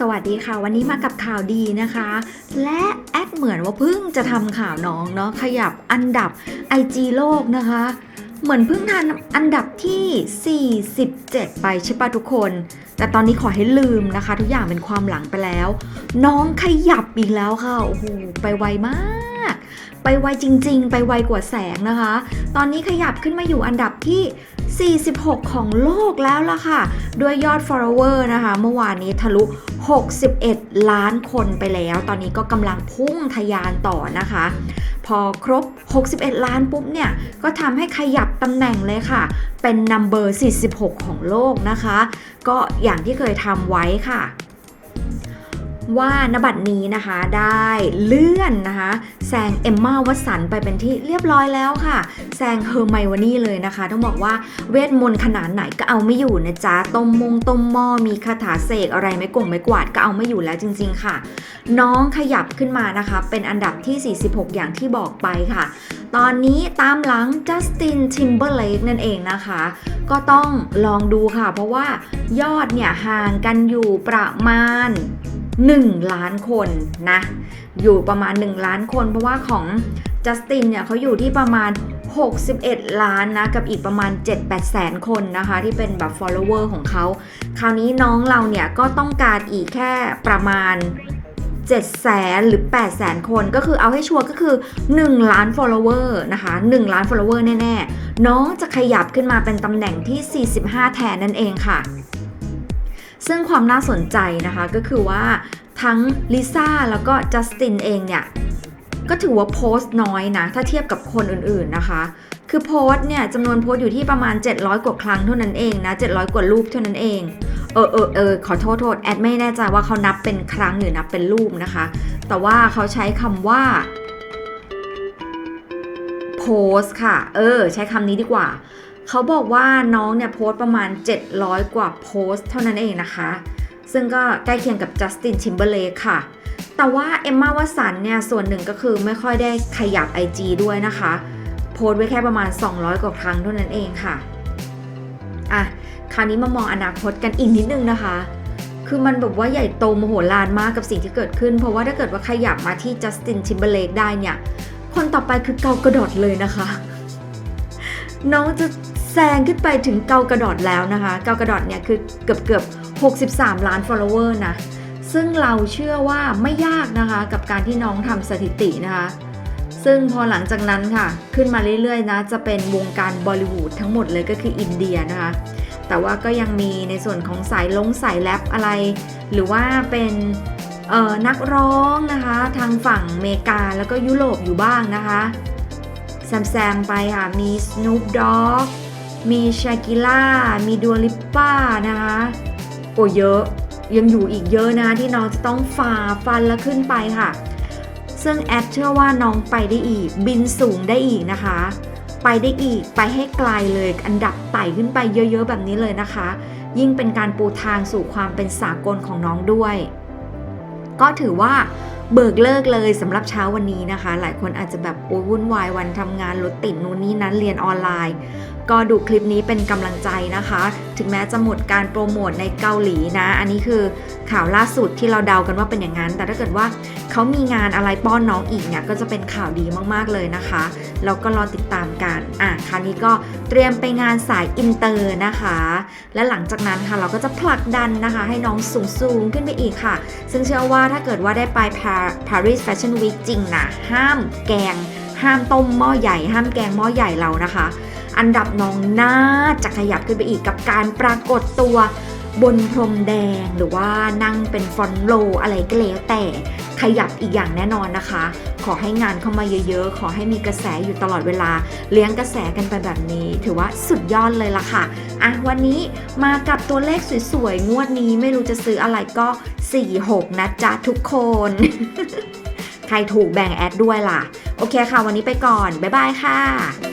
สวัสดีค่ะ วันนี้มากับข่าวดีนะคะ และแอดเหมือนว่าเพิ่งจะทำข่าวน้องเนาะขยับอันดับ IG โลกนะคะ เหมือนเพิ่งทันอันดับที่ 47 ไปใช่ปะทุกคน แต่ตอนนี้ขอให้ลืมนะคะ ทุกอย่างเป็นความหลังไปแล้ว น้องขยับอีกแล้วค่ะ โอ้โห ไปไวมาก ไปไวจริง ๆ ไปไวกว่าแสงนะคะ ตอนนี้ขยับขึ้นมาอยู่อันดับที่46 ของโลกแล้วล่ะค่ะ ด้วยยอด follower นะคะ เมื่อวานนี้ทะลุ 61 ล้านคนไปแล้ว ตอนนี้ก็กำลังพุ่งทะยานต่อนะคะ พอครบ 61 ล้านปุ๊บเนี่ย ก็ทำให้ขยับตำแหน่งเลยค่ะ เป็นนัมเบอร์ 46 ของโลกนะคะ ก็อย่างที่เคยทำไว้ค่ะ ว่านบัตรนี้นะคะได้เลื่อนนะคะแซงเอมมาวัตสันไปเป็นที่เรียบร้อยแล้วค่ะแซงเฮอร์ไมวานี่เลยนะคะ ต้องบอกว่าเวทมนต์ขนาดไหนก็เอาไม่อยู่นะจ๊ะต้มมงต้มหม้อมีคาถาเสกอะไรไม่กงไม่กวาดก็เอาไม่อยู่แล้วจริง ๆค่ะ น้องขยับขึ้นมานะคะ เป็นอันดับที่ 46 อย่างที่บอกไปค่ะ ตอนนี้ตามหลังจัสตินทิมเบอร์เลกนั่นเองนะคะ ก็ต้องลองดูค่ะ เพราะว่ายอดเนี่ยห่างกันอยู่ประมาณ 1 ล้านคนนะ อยู่ประมาณ 1 ล้านคน เพราะว่าของจัสตินเนี่ยเขาอยู่ที่ประมาณ 61 ล้านนะ กับอีกประมาณ 7-8 แสนคนนะคะ ที่เป็นแบบ follower ของเขา คราวนี้น้องเราเนี่ยก็ต้องการอีกแค่ประมาณ7แสนหรือ8แสนคนก็คือเอาให้ชัวร์ก็คือ 1 ล้าน follower นะคะ1ล้าน follower แน่ ๆ น้องจะขยับขึ้นมาเป็นตำแหน่งที่ 45 แทนนั่นเองค่ะ ซึ่งความน่าสนใจนะคะก็คือว่าทั้งลิซ่าแล้วก็จัสตินเองเนี่ย ก็ถือว่าโพสต์น้อยนะ ถ้าเทียบกับคนอื่นๆนะคะ คือโพสต์เนี่ยจำนวนโพสต์อยู่ที่ประมาณ 700 กว่าครั้งเท่านั้นเองนะ 700 กว่ารูปเท่านั้นเอง เออเออเออขอโทษโทษแอดไม่แน่ใจว่าเขานับเป็นครั้งหรือนับเป็นรูปนะคะ แต่ว่าเขาใช้คำว่าโพสต์ค่ะ เออ ใช้คำนี้ดีกว่า เขาบอกว่าน้องเนี่ยโพสต์ประมาณ 700 กว่าโพสต์เท่านั้นเองนะคะ ซึ่งก็ใกล้เคียงกับจัสตินชิมเบอร์เลค่ะ แต่ว่าเอมมาวัสันเนี่ยส่วนหนึ่งก็คือไม่ค่อยได้ขยับ IG ด้วยนะคะ โพสต์ไว้แค่ประมาณ 200 กว่าครั้งเท่านั้นเองค่ะอะคราวนี้มามองอนาคตกันอีกนิดนึงนะคะ คือมันแบบว่าใหญ่โตมโหฬารมากกับสิ่งที่เกิดขึ้น เพราะว่าถ้าเกิดว่าขยับมาที่จัสตินชิมเบอร์เลกได้เนี่ย คนต่อไปคือเกากระโดดเลยนะคะ น้องจะ ซงขึ้นไปถึงเกากระโดดแล้วนะคะ เกากระโดดเนี่ยคือเกือบเกือบ63 ล้าน follower นะ ซึ่งเราเชื่อว่าไม่ยากนะคะกับการที่น้องทำสถิตินะคะ ซึ่งพอหลังจากนั้นค่ะ ขึ้นมาเรื่อยๆนะ จะเป็นวงการบอลิวูดทั้งหมดเลยก็คืออินเดียนะคะ แต่ว่าก็ยังมีในส่วนของสายลงสายแรปอะไร หรือว่าเป็นเอ่อนักร้องนะคะ ทางฝั่งอเมริกาแล้วก็ยุโรปอยู่บ้างนะคะ แซมๆไปค่ะ มี Snoop Dogg มีชากิล่า มีดัวลิปป้านะคะโอ้เยอะ ยังอยู่อีกเยอะนะที่น้องจะต้องฝ่าฟันแล้วขึ้นไปค่ะ ซึ่งแอดเชื่อว่าน้องไปได้อีก บินสูงได้อีกนะคะ ไปได้อีก ไปให้ไกลเลย อันดับไต่ขึ้นไปเยอะๆแบบนี้เลยนะคะ ยิ่งเป็นการปูทางสู่ความเป็นสากลของน้องด้วย ก็ถือว่าเบิกเลิกเลยสำหรับเช้าวันนี้นะคะ หลายคนอาจจะแบบโอ้ยวุ่นวายวันทำงานรถติดนู่นนี่นั้นเรียนออนไลน์ ก็ดูคลิปนี้เป็นกำลังใจนะคะ ถึงแม้จะหมดการโปรโมทในเกาหลีนะ อันนี้คือข่าวล่าสุดที่เราเดากันว่าเป็นอย่างนั้น แต่ถ้าเกิดว่าเขามีงานอะไรป้อนน้องอีกเนี่ยก็จะเป็นข่าวดีมากๆเลยนะคะแล้วก็รอติดตามกันอะคราวนี้ก็เตรียมไปงานสายอินเตอร์นะคะ และหลังจากนั้นค่ะเราก็จะผลักดันนะคะ ให้น้องสูงๆขึ้นไปอีกค่ะ ซึ่งเชื่อว่าถ้าเกิดว่าได้ไป Paris Fashion Week จริงนะห้ามแกง ห้ามต้มหม้อใหญ่ ห้ามแกงหม้อใหญ่เรานะคะ อันดับน้องน่าจะขยับขึ้นไปอีกกับการปรากฏตัวบนพรมแดงหรือว่านั่งเป็นฟอนโลอะไรก็แล้วแต่ขยับอีกอย่างแน่นอนนะคะ ขอให้งานเข้ามาเยอะๆ ขอให้มีกระแสอยู่ตลอดเวลา เลี้ยงกระแสกันไปแบบนี้ ถือว่าสุดยอดเลยล่ะค่ะอะวันนี้มากับตัวเลขสวยๆ งวดนี้ไม่รู้จะซื้ออะไรก็ 4-6 นะจ๊ะทุกคน ใครถูกแบ่งแอดด้วยล่ะ โอเคค่ะ วันนี้ไปก่อน บ๊ายบายค่ะ